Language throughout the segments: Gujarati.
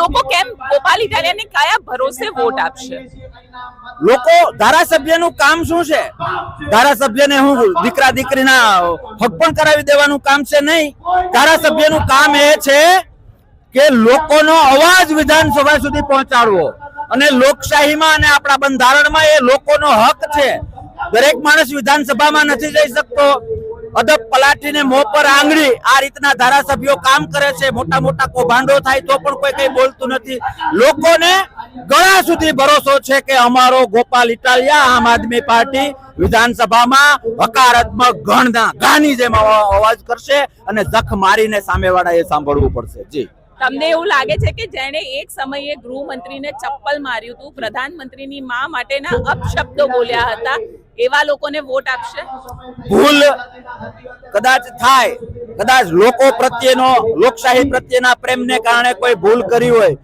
લોકો કેમ ગોપાલ ઇટાલિયાને કયા ભરોસે વોટ આપશે? લોકો ધારાસભ્યનું કામ શું છે? ધારાસભ્યને હું દીકરા દીકરીના હક પણ કરાવી દેવાનું કામ છે નહીં. ધારાસભ્યનું કામ એ છે કે લોકોનો અવાજ વિધાનસભા સુધી પહોંચાડવો. અને લોકશાહીમાં અને આપણા બંધારણમાં એ લોકોનો હક છે. દરેક માણસ વિધાનસભામાં નથી જઈ શકતો. અદબ પલાટીને મો પર આંગળી આ રીતના ધારાસભ્યો કામ કરે છે. મોટા મોટા કૌભાંડો થાય તો પણ કોઈ કઈ બોલતું નથી. લોકોને ગળા સુધી ભરોસો છે કે અમારો ગોપાલ ઇટાલિયા, આમ આદમી પાર્ટી વિધાનસભામાં હકારાત્મક ગણના ગાની જેમ અવાજ કરશે અને જખ મારીને સામેવાળા એ સાંભળવું પડશે. જી. તમને એવું લાગે છે કે જેણે એક સમયે ગૃહમંત્રીને ચપ્પલ માર્યું હતું, પ્રધાનમંત્રીની માં માટેના અપશબ્દો બોલ્યા હતા એવા લોકોને વોટ આપશે? ભૂલ કદાચ થાય, કદાચ લોકો પ્રત્યેનો, લોકશાહી પ્રત્યેના પ્રેમને કારણે કોઈ ભૂલ કરી હોય.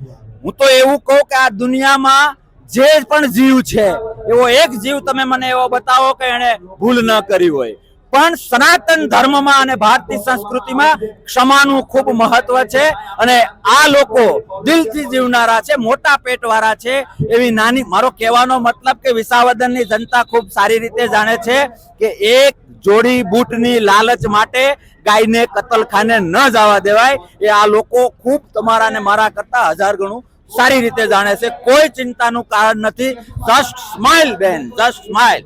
હું તો એવું કહું કે આ દુનિયામાં જે પણ જીવ છે, એવો એક જીવ તમે મને એવો બતાવો કે એને ભૂલ ન કરી હોય. પણ સનાતન ધર્મમાં અને ભારતીય સંસ્કૃતિમાં ક્ષમાનું ખૂબ મહત્વ છે અને આ લોકો દિલથી જીવનારા છે, મોટા પેટવાળા છે એવી નાની, મારો કહેવાનો મતલબ કે વિસાવદનની જનતા ખૂબ સારી રીતે જાણે છે કે એક જોડી બૂટની લાલચ માટે ગાયને કતલખાને ન જવા દેવાય. એ આ લોકો ખૂબ તમારા ને મારા કરતા હજાર ગણું સારી રીતે જાણે છે. કોઈ ચિંતાનું કારણ નથી. જસ્ટ સ્માઇલ બેન. Just smile